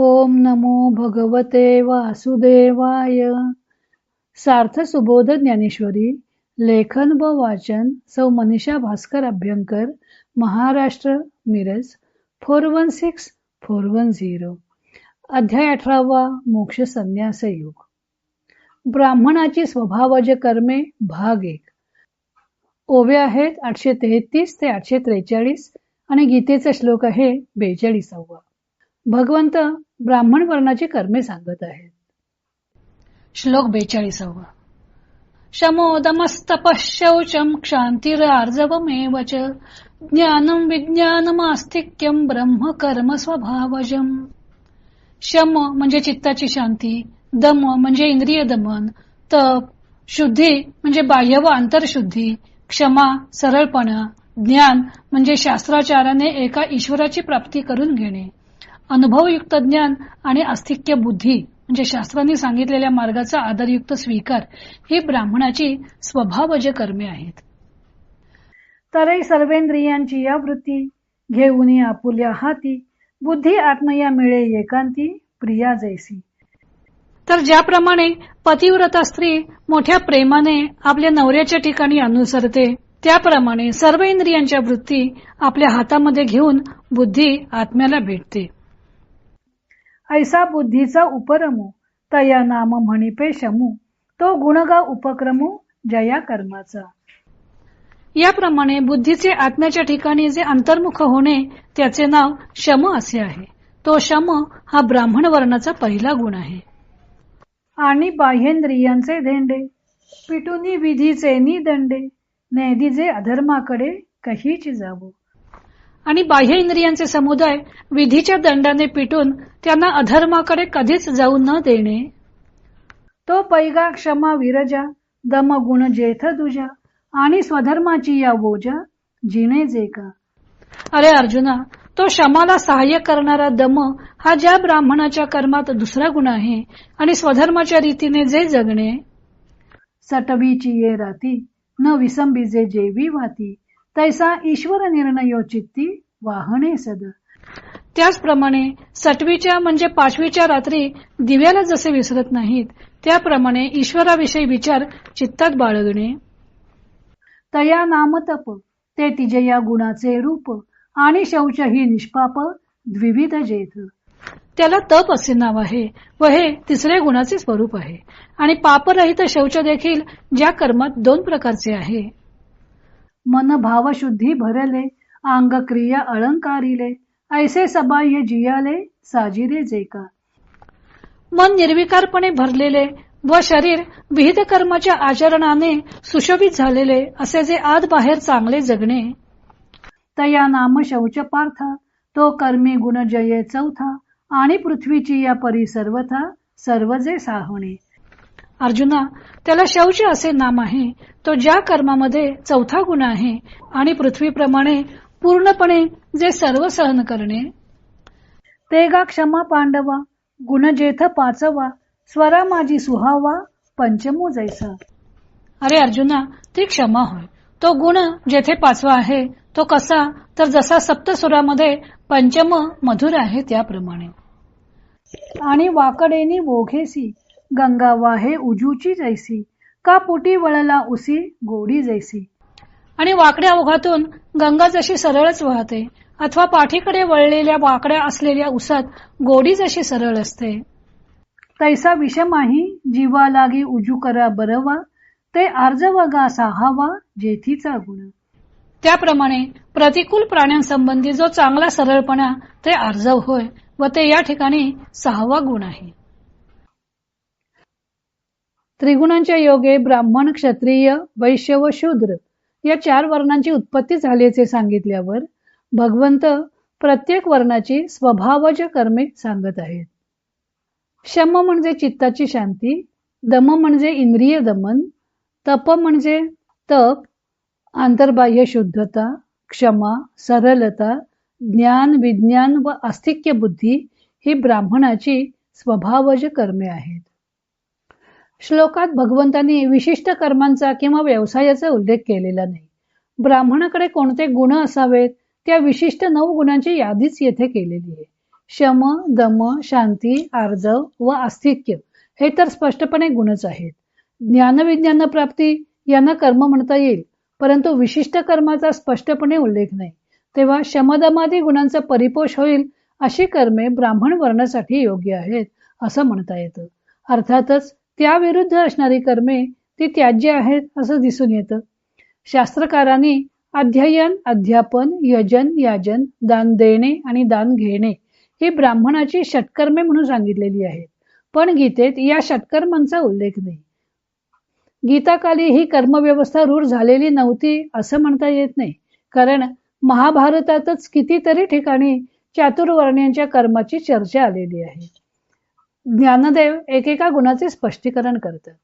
ओम नमो भगवते वासुदेवाय. सार्थ सुबोध ज्ञानेश्वरी लेखन व वाचन सौ Manisha Bhaskar Abhyankar Maharashtra Miraj four one six four one zero. अध्याय अठरावा मोक्ष संन्यास योग. ब्राह्मणाची स्वभावज कर्मे भाग एक. ओवे आहेत आठशे तेहतीस ते आठशे त्रेचाळीस आणि गीतेचा श्लोक आहे बेचाळीसावा. भगवंत ब्राह्मण वर्णाची कर्मे सांगत आहेत. श्लोक बेचाळीसावा. शमोदमस्तपशौचम क्षांतिरार्जवमेव च. ज्ञानम विज्ञानमास्तिक्यम ब्रह्म कर्म स्वभावजम शम म्हणजे चित्ताची शांती दम म्हणजे इंद्रिय दमन तप शुद्धी म्हणजे बाह्य व आंतरशुद्धी क्षमा सरळपणा ज्ञान म्हणजे शास्त्राचाराने एका ईश्वराची प्राप्ती करून घेणे. अनुभवयुक्त ज्ञान आणि अस्तिक्य बुद्धी म्हणजे शास्त्रांनी सांगितलेल्या मार्गाचा आदरयुक्त स्वीकार ही ब्राह्मणाची स्वभावज कर्मे आहेत. तरही सर्वेंद्रियांची या वृत्ती घेऊन आपुल्या हाती बुद्धी आत्मया मिळे एकांती प्रिया जैसी. तर ज्याप्रमाणे पतिव्रता स्त्री मोठ्या प्रेमाने आपल्या नवऱ्याच्या ठिकाणी अनुसरते त्याप्रमाणे सर्व इंद्रियांच्या वृत्ती आपल्या हातामध्ये घेऊन बुद्धी आत्म्याला भेटते. ऐसा बुद्धीचा उपरमू तया नाम म्हणिपे शमू तो गुणगा उपक्रमू जया कर्माचा। याप्रमाणे बुद्धीचे आत्म्याच्या ठिकाणी जे अंतर्मुख होणे त्याचे नाव शम असे आहे. तो शम हा ब्राह्मण वर्णाचा पहिला गुण आहे. आणि बाह्येंद्रियांचे धेंडे पिटुनी विधीचे निदंडे नेदिजे अधर्माकडे कहीच जावो. आणि बाह्य इंद्रियांचे समुदाय विधीच्या दंडाने पिटून त्यांना अधर्माकडे कधीच जाऊ न देणे. तो पैगा क्षमा विरजा दम गुण जेथ दुजा आणि स्वधर्माची या बोजा जिणे जे का. अरे अर्जुना तो क्षमाला सहाय्य करणारा दम हा ज्या ब्राह्मणाच्या कर्मात दुसरा गुण आहे आणि स्वधर्माच्या रीतीने जे जगणे. सटवीची ये राती न विसंबी जे जेवी वाती तैसा ईश्वर निर्णयो चित्ती वाहणे सद. त्याचप्रमाणे सटवीच्या म्हणजे पाचवीच्या रात्री दिव्याला जसे विसरत नाहीत त्याप्रमाणे ईश्वराविषयी विचार चित्तात बाळगणे. तया नाम तप ते तिजया गुणाचे रूप आणि शौच ही निष्पाप द्विविध जेथ. त्याला तप असे नाव आहे व हे तिसऱ्या गुणाचे स्वरूप आहे. आणि पापरहित शौच देखील ज्या कर्मात दोन प्रकारचे आहे. मन भाव शुद्धी भरले अंग क्रिया अलंकारिले ऐसे सबाह्य जियाले साजिरे जे का. मन निर्विकारपणे भरलेले व शरीर विहित कर्माच्या आचरणाने सुशोभित झालेले असे जे आत बाहेर चांगले जगणे. तया नाम शौच पार्थ तो कर्मी गुण जये चौथा आणि पृथ्वीची या परी सर्वथा सर्व जे साहणे. अर्जुना त्याला शौच असे नाम आहे तो ज्या कर्मामध्ये चौथा गुण आहे आणि पृथ्वीप्रमाणे पूर्णपणे जे सर्व सहन करणे ते गा क्षमा पांडवा गुण जेथ पाचवा स्वरा माझी सुहावा पंचमू जैसा. अरे अर्जुना ती क्षमा होय. तो गुण जेथे पाचवा आहे तो कसा? तर जसा सप्तसुरामध्ये पंचम मधुर आहे त्याप्रमाणे. आणि वाकडेनी वोघेसी गंगा वाहे उजूची जैसी. का पुटी वळला उसी गोडी जैसी? आणि वाकड्या ओघातून गंगा जशी सरळच वाहते अथवा पाठीकडे वळलेल्या वाकड्या असलेल्या उसात गोडी जशी सरळ असते. तैसा विषमाही जीवा लागी उजू करा बरवा ते आर्जवगा साहावा जेथीचा गुण. त्याप्रमाणे प्रतिकूल प्राण्यांसंबंधी जो चांगला सरळपणा ते आर्जव होय व ते या ठिकाणी सहावा गुण आहे. त्रिगुणांच्या योगे ब्राह्मण क्षत्रिय वैश्य व शूद्र या चार वर्णांची उत्पत्ती झाल्याचे सांगितल्यावर भगवंत प्रत्येक वर्णाची स्वभावज कर्मे सांगत आहेत. शम म्हणजे चित्ताची शांती दम म्हणजे इंद्रिय दमन तप म्हणजे तप आंतरबाह्य शुद्धता क्षमा सरलता ज्ञान विज्ञान व आस्तिक्य बुद्धी ही ब्राह्मणाची स्वभावज कर्मे आहेत. श्लोकात भगवंतांनी विशिष्ट कर्मांचा किंवा व्यवसायाचा उल्लेख केलेला नाही. ब्राह्मणाकडे कोणते गुण असावेत? त्या विशिष्ट नऊ गुणांची यादीच येथे केलेली आहे. शम दम शांती आर्जव व आस्थिक्य हे तर स्पष्टपणे गुणच आहेत. ज्ञानविज्ञान प्राप्ती यांना कर्म म्हणता येईल परंतु विशिष्ट कर्माचा स्पष्टपणे उल्लेख नाही. तेव्हा शमदमादी गुणांचा परिपोष होईल अशी कर्मे ब्राह्मण वर्णासाठी योग्य आहेत असं म्हणता येतं. अर्थातच त्याविरुद्ध असणारी कर्मे ती त्याज्य आहेत असं दिसून येतं. शास्त्रकारांनी अध्ययन अध्यापन यजन याजन दान देणे आणि दान घेणे ही ब्राह्मणाची षटकर्मे म्हणून सांगितलेली आहेत. पण गीतेत या षटकर्मांचा उल्लेख नाही. गीताकाली ही कर्मव्यवस्था रूढ झालेली नव्हती असं म्हणता येत नाही. कारण महाभारतातच कितीतरी ठिकाणी चातुर्वर्ण्यांच्या कर्माची चर्चा आलेली आहे. ज्ञानदेव एकेका गुणाचे स्पष्टीकरण करतात.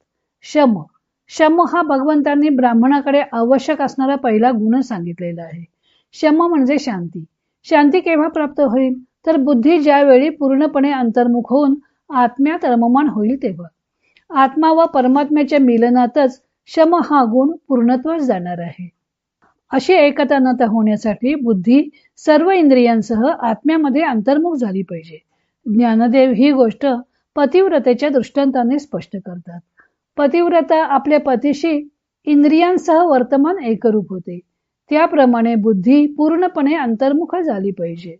शम. शम हा भगवंतांनी ब्राह्मणाकडे आवश्यक असणारा पहिला गुण सांगितलेला आहे. शम म्हणजे शांती. शांती केव्हा प्राप्त होईल? तर बुद्धी ज्यावेळी पूर्णपणे अंतर्मुख होऊन आत्म्यात रममान होईल तेव्हा. आत्मा व परमात्म्याच्या मिलनातच शम हा गुण पूर्णत्वास जाणार आहे. अशी एकतानता होण्यासाठी बुद्धी सर्व इंद्रियांसह आत्म्यामध्ये अंतर्मुख झाली पाहिजे. ज्ञानदेव ही गोष्ट पतिव्रतेच्या दृष्टांताने स्पष्ट करतात. पतिव्रता आपल्या पतीशी इंद्रियांसह वर्तमान एकरूप होते. त्याप्रमाणे बुद्धी पूर्णपणे अंतर्मुख झाली पाहिजे.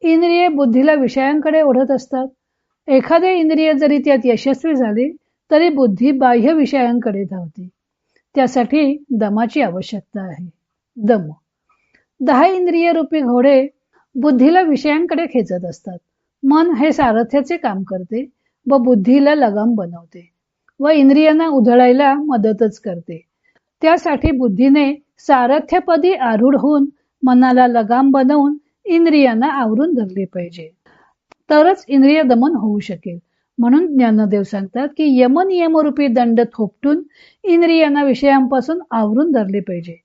इंद्रिये बुद्धीला विषयांकडे ओढत असतात. एखादे इंद्रिय जरी त्यात यशस्वी झाले तरी बुद्धी बाह्य विषयांकडे धावते. त्यासाठी दमाची आवश्यकता आहे. दम. दहा इंद्रिय रूपी घोडे बुद्धीला विषयांकडे खेचत असतात. मन हे सारथ्याचे काम करते व बुद्धीला लगाम बनवते व इंद्रियांना उधळायला मदतच करते. त्यासाठी बुद्धीने सारथ्यपदी आरूढ होऊन मनाला लगाम बनवून इंद्रियांना आवरून धरले पाहिजे. तरच इंद्रिय दमन होऊ शकेल. म्हणून ज्ञानदेव सांगतात की यमनियमरूपी दंड थोपटून इंद्रियांना विषयांपासून आवरून धरले पाहिजे.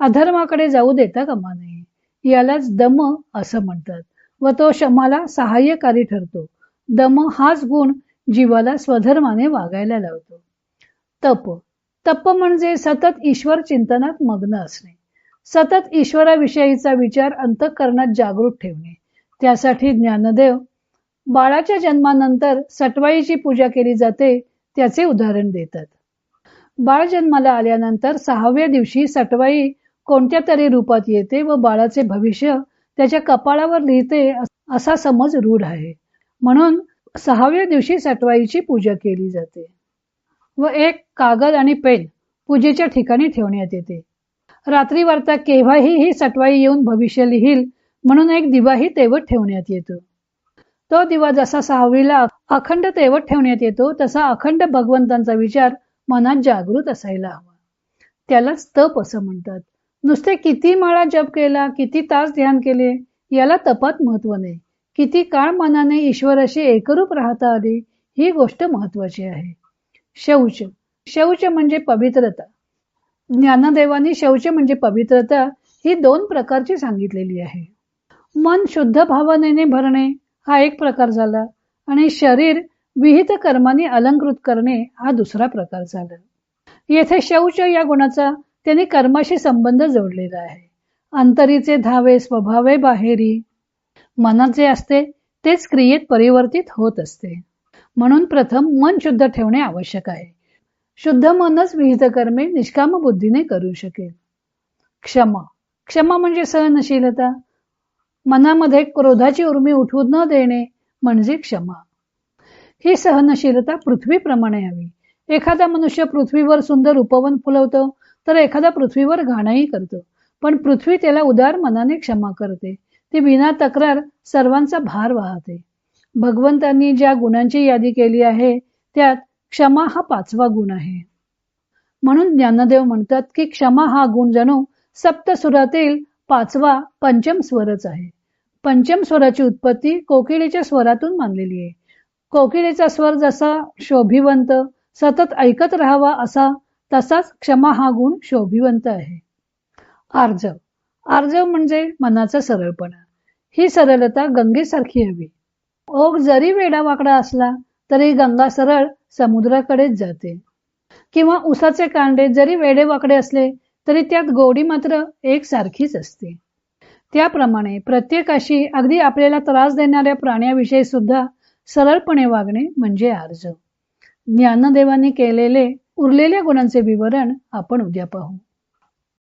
अधर्माकडे जाऊ देता कामा नये. यालाच दम असं म्हणतात. व तो शमाला सहाय्यकारी ठरतो. दम हाच गुण जीवाला स्वधर्माने वागायला लावतो. तप. तप म्हणजे सतत ईश्वर चिंतनात मग्न असणे. सतत ईश्वराविषयीचा विचार अंतःकरणात जागृत ठेवणे. त्यासाठी ज्ञानदेव बाळाच्या जन्मानंतर सटवाईची पूजा केली जाते त्याचे उदाहरण देतात. बाळ जन्माला आल्यानंतर सहाव्या दिवशी सटवाई कोणत्या तरी रूपात येते व बाळाचे भविष्य त्याच्या कपाळावर लिहिते असा समज रूढ आहे. म्हणून सहाव्या दिवशी सटवाईची पूजा केली जाते व एक कागद आणि पेन पूजेच्या ठिकाणी ठेवण्यात येते. रात्री वार्ता केव्हाही ही सटवाई येऊन भविष्य लिहिल म्हणून एक दिवाही तेवत ठेवण्यात येतो. तो दिवा जसा सहावीला अखंड तेवत ठेवण्यात येतो तसा अखंड भगवंतांचा विचार मनात जागृत असायला हवा. त्यालाच तप असं म्हणतात. नुसते किती माळा जप केला किती तास ध्यान केले याला तपात महत्त्व नाही. किती काळ मनाने ईश्वराशी एकरूप राहता आली ही गोष्ट महत्वाची आहे. शौच. शौच म्हणजे पवित्रता. ज्ञानदेवानी शौच म्हणजे पवित्रता ही दोन प्रकारची सांगितलेली आहे. मन शुद्ध भावनेने भरणे हा एक प्रकार झाला आणि शरीर विहित कर्माने अलंकृत करणे हा दुसरा प्रकार झाला. येथे शौच या गुणाचा त्यांनी कर्माशी संबंध जोडलेला आहे. अंतरीचे धावे स्वभावे बाहेरी मनात जे असते तेच क्रियेत परिवर्तित होत असते. म्हणून प्रथम मन शुद्ध ठेवणे आवश्यक आहे. शुद्ध मनच विहित कर्मे निष्काम बुद्धीने करू शकेल. क्षमा. क्षमा म्हणजे सहनशीलता. मनामध्ये क्रोधाची उर्मी उठवू न देणे म्हणजे क्षमा. ही सहनशीलता पृथ्वीप्रमाणे हवी. एखादा मनुष्य पृथ्वीवर सुंदर उपवन फुलवतो तर एखादा पृथ्वीवर घाणही करतो. पण पृथ्वी त्याला उदार मनाने क्षमा करते. ती विना तक्रार सर्वांचा भार वाहते. भगवंतांनी ज्या गुणांची यादी केली आहे त्यात क्षमा हा पाचवा गुण आहे. म्हणून ज्ञानदेव म्हणतात की क्षमा हा गुण जणू सप्तसुरातील पाचवा पंचम स्वरच आहे. पंचम स्वराची उत्पत्ती कोकिळीच्या स्वरातून मानलेली आहे. कोकिळीचा स्वर जसा शोभिवंत सतत ऐकत राहावा असा तसाच क्षमा हा गुण शोभिवंत आहे. आर्जव आर्जव म्हणजे मनाचा सरळपणा. ही सरळता गंगेसारखी हवी. ओघ जरी वेडावाकडा असला तरी गंगा सरळ समुद्राकडेच जाते. किंवा उसाचे कांडे जरी वेडेवाकडे असले तरी त्यात गोडी मात्र एकसारखीच असते. त्याप्रमाणे प्रत्येकाशी अगदी आपल्याला त्रास देणाऱ्या प्राण्याविषयी सुद्धा सरळपणे वागणे म्हणजे अर्ज ज्ञानदेवांनी केलेले उरलेल्या गुणांचे विवरण आपण उद्या पाहू.